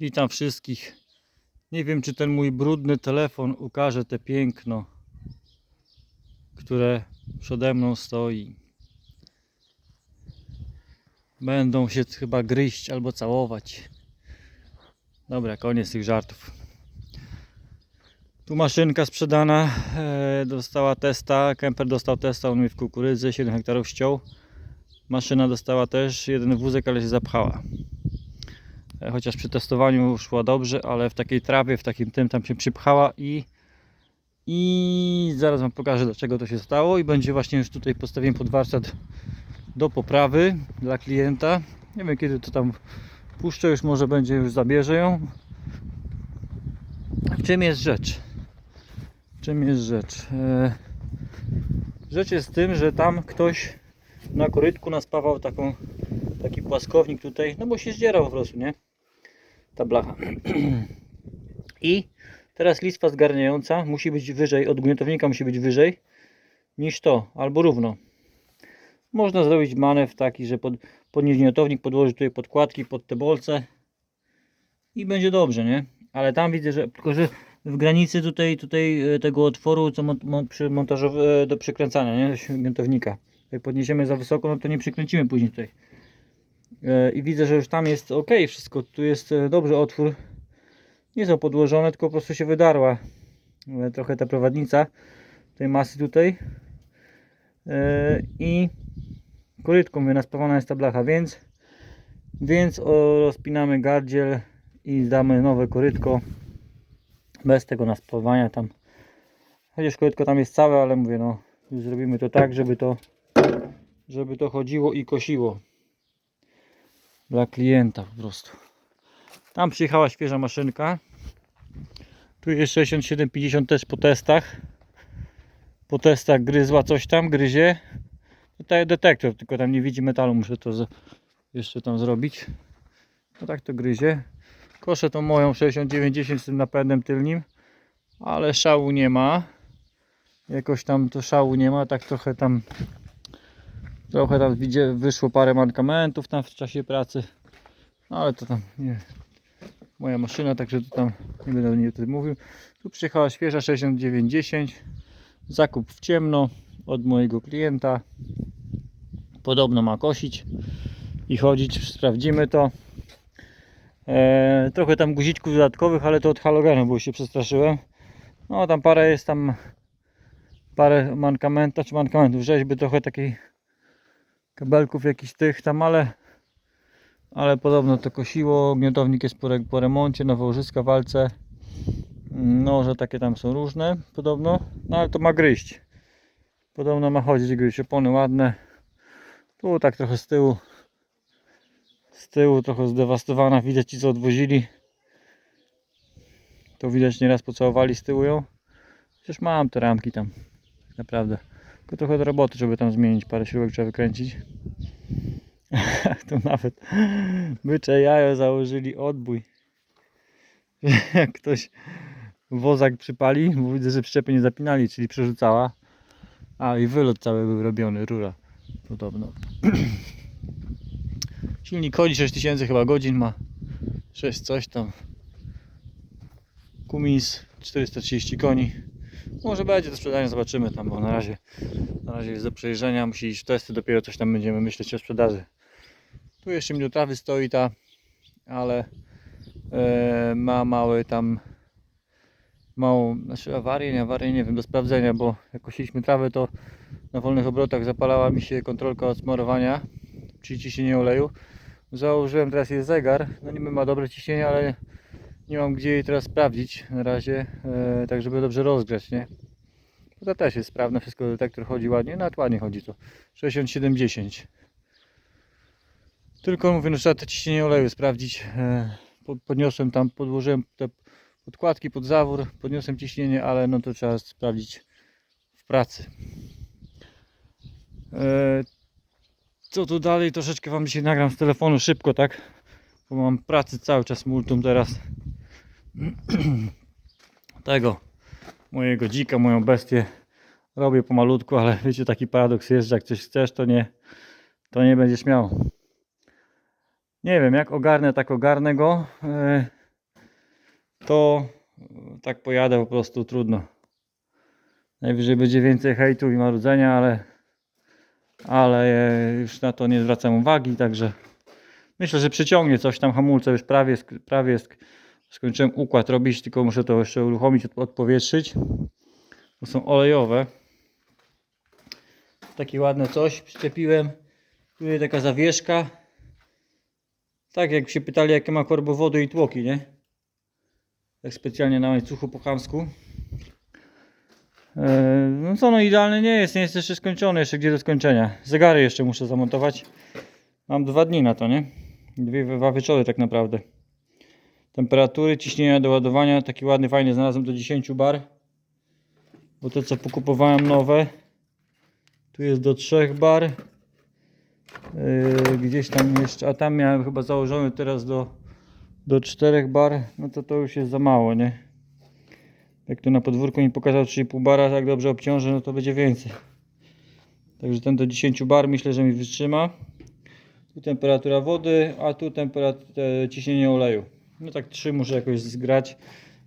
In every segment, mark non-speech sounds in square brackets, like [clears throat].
Witam wszystkich. Nie wiem, czy ten mój brudny telefon ukaże te piękno, które przede mną stoi. Będą się chyba gryźć albo całować. Dobra, koniec tych żartów. Tu maszynka sprzedana, e, dostała testa, Kemper dostał testa, on mi w kukurydzy 7 hektarów ściął. Maszyna dostała też jeden wózek, ale się zapchała. Chociaż przy testowaniu szła dobrze, ale w takiej trawie, w takim tym tam się przypchała i i zaraz wam pokażę dlaczego to się stało i będzie właśnie już tutaj postawiłem pod warsztat do poprawy dla klienta. Nie wiem kiedy to tam puszczę, już może będzie już zabierze ją. Czym jest rzecz? Czym jest rzecz? E, Rzecz jest w tym, że tam ktoś na korytku naspawał taką, taki płaskownik tutaj, no bo się zdzierał po prostu, nie? Ta blacha. [clears throat] I teraz listwa zgarniająca musi być wyżej, od gniotownika musi być wyżej niż to, albo równo. Można zrobić manewr taki, że pod, podnieść gniotownik, podłożyć tutaj podkładki pod te bolce i będzie dobrze, nie? Ale tam widzę, że tylko że w granicy tutaj, tutaj e, tego otworu, co przy montażowy, e, do przykręcania, nie? Gniotownika. Jak podniesiemy za wysoko, no to nie przykręcimy później tutaj. E, I widzę, że już tam jest ok, wszystko. Tu jest e, dobrze otwór. Nie są podłożone, tylko po prostu się wydarła e, trochę ta prowadnica tej masy tutaj. I korytką naspawana jest ta blacha, więc więc rozpinamy gardziel i damy nowe korytko bez tego naspawania tam. Chociaż korytko tam jest całe, ale mówię no, zrobimy to tak, żeby to żeby to chodziło i kosiło dla klienta po prostu. Tam przyjechała świeża maszynka. Tu jest 6750 też po testach. Po testach gryzła coś tam, gryzie. Tutaj detektor, tylko tam nie widzi metalu, muszę to jeszcze tam zrobić. No tak to gryzie. Koszę tą moją 6910 z tym napędem tylnim, ale szału nie ma. Jakoś tam to szału nie ma, tak trochę tam trochę tam widzie, wyszło parę mankamentów tam w czasie pracy. No ale to tam nie moja maszyna, także to tam nie będę o niej tutaj mówił. Tu przyjechała świeża 6910. Zakup w ciemno od mojego klienta. Podobno ma kosić i chodzić. Sprawdzimy to. Eee, trochę tam guziczków dodatkowych, ale to od halogenu, bo się przestraszyłem. No tam parę jest tam parę mankamenta czy mankamentów rzeźby, trochę takiej kabelków jakichś tych tam, ale ale podobno to kosiło, miotownik jest po, po remoncie, nowe łożyska walce. No, że takie tam są różne podobno, no ale to ma gryźć. Podobno ma chodzić gryźć, opony ładne. Tu tak trochę z tyłu z tyłu trochę zdewastowana, widać ci co odwozili. To widać nieraz pocałowali z tyłu ją. Przecież mam te ramki tam tak naprawdę tylko trochę do roboty, żeby tam zmienić parę śrubek trzeba wykręcić. [laughs] Tu nawet bycze jajo założyli odbój. [laughs] Jak ktoś wozak przypali, bo widzę, że przyczepy nie zapinali, czyli przerzucała. A i wylot cały był robiony, rura podobno. [clears throat] Silnik chodzi 6000 chyba godzin ma. 6 coś tam. Kumis 430 koni może będzie do sprzedania, zobaczymy tam, bo na razie na razie jest do przejrzenia, musi iść w testy, dopiero coś tam będziemy myśleć o sprzedaży tu jeszcze mi do trawy stoi ta, ale e, ma mały tam małą, znaczy awarię, nie awarię, nie wiem, do sprawdzenia, bo jak kosiliśmy trawę, to na wolnych obrotach zapalała mi się kontrolka od smarowania, czyli ciśnienie oleju. Założyłem teraz jest zegar, no niby ma dobre ciśnienie, ale nie mam gdzie jej teraz sprawdzić na razie, e, tak żeby dobrze rozgrzać, nie? To też jest sprawne, wszystko detektor chodzi ładnie, nawet ładnie chodzi to. 6710. Tylko mówię, no trzeba to ciśnienie oleju sprawdzić. E, po- Podniosłem tam, podłożyłem te podkładki pod zawór, podniosłem ciśnienie, ale no to trzeba sprawdzić w pracy. E, Co tu dalej? Troszeczkę Wam dzisiaj nagram z telefonu szybko, tak? Bo mam pracy cały czas multum teraz. [clears throat] Tego mojego dzika, moją bestię robię pomalutku, ale wiecie taki paradoks jest, że jak coś chcesz, to nie, to nie będziesz miał. Nie wiem, jak ogarnę, tak ogarnę go. E, to tak pojadę po prostu trudno. Najwyżej będzie więcej hejtu i marudzenia, ale, ale e, już na to nie zwracam uwagi, także myślę, że przyciągnie coś tam hamulce już prawie, sk- prawie sk- skończyłem układ robić, tylko muszę to jeszcze uruchomić, od- odpowietrzyć. To są olejowe. Takie ładne coś przyczepiłem. Tutaj taka zawieszka. Tak jak się pytali jakie ma korbowody i tłoki, nie? Tak specjalnie na łańcuchu po chamsku. Eee, No co, no idealny nie jest, nie jest jeszcze skończony, jeszcze gdzie do skończenia. Zegary jeszcze muszę zamontować. Mam dwa dni na to, nie? Dwie, dwa wieczory tak naprawdę. Temperatury, ciśnienia do ładowania, taki ładny, fajny znalazłem do 10 bar. Bo te co pokupowałem nowe, tu jest do 3 bar. Yy, gdzieś tam jeszcze, a tam miałem chyba założony teraz do, do 4 bar, no to to już jest za mało, nie? Jak tu na podwórku mi pokazał 3,5 bara, tak dobrze obciążę, no to będzie więcej. Także ten do 10 bar myślę, że mi wytrzyma. Tu temperatura wody, a tu ciśnienie oleju. No tak trzy muszę jakoś zgrać,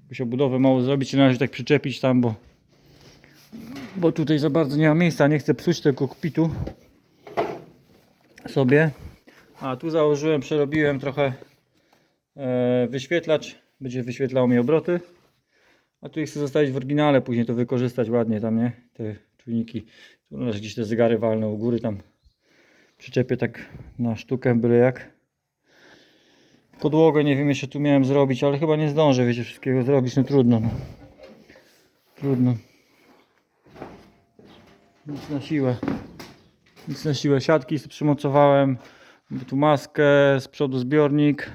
jakąś obudowę mało zrobić i na razie tak przyczepić tam, bo bo tutaj za bardzo nie ma miejsca, nie chcę psuć tego kokpitu sobie. A tu założyłem, przerobiłem trochę e, wyświetlacz, będzie wyświetlał mi obroty. A tu chcę zostawić w oryginale, później to wykorzystać ładnie tam, nie? Te czujniki, tu gdzieś te zegary walne u góry tam przyczepię tak na sztukę, byle jak. Podłogę nie wiem jeszcze tu miałem zrobić, ale chyba nie zdążę, wiecie, wszystkiego zrobić, no trudno. No. Trudno. Nic na siłę. Nic na siłę. Siatki przymocowałem. Tu maskę, z przodu zbiornik.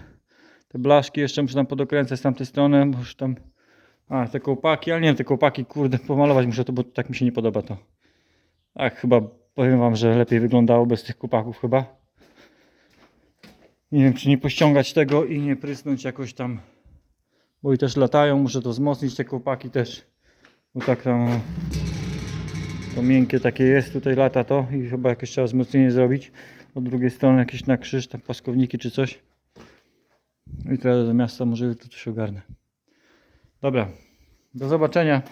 Te blaszki jeszcze muszę tam podokręcać z tamtej strony, bo już tam... A, te kołpaki, ale nie te kołpaki, kurde, pomalować muszę to, bo tak mi się nie podoba to. Tak, chyba powiem wam, że lepiej wyglądało bez tych kołpaków chyba. Nie wiem, czy nie pościągać tego i nie prysnąć jakoś tam. Bo i też latają, muszę to wzmocnić, te kołpaki też. Bo tak tam... To miękkie takie jest, tutaj lata to i chyba jakieś trzeba wzmocnienie zrobić. Od drugiej strony jakieś na krzyż, tam płaskowniki czy coś. I teraz do miasta może tu coś ogarnę. Dobra, do zobaczenia.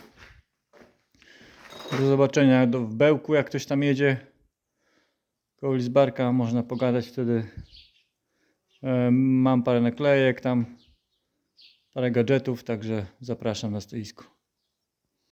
Do zobaczenia w Bełku, jak ktoś tam jedzie. Koło Lizbarka można pogadać wtedy. E, mam parę naklejek tam, parę gadżetów, także zapraszam na stoisko.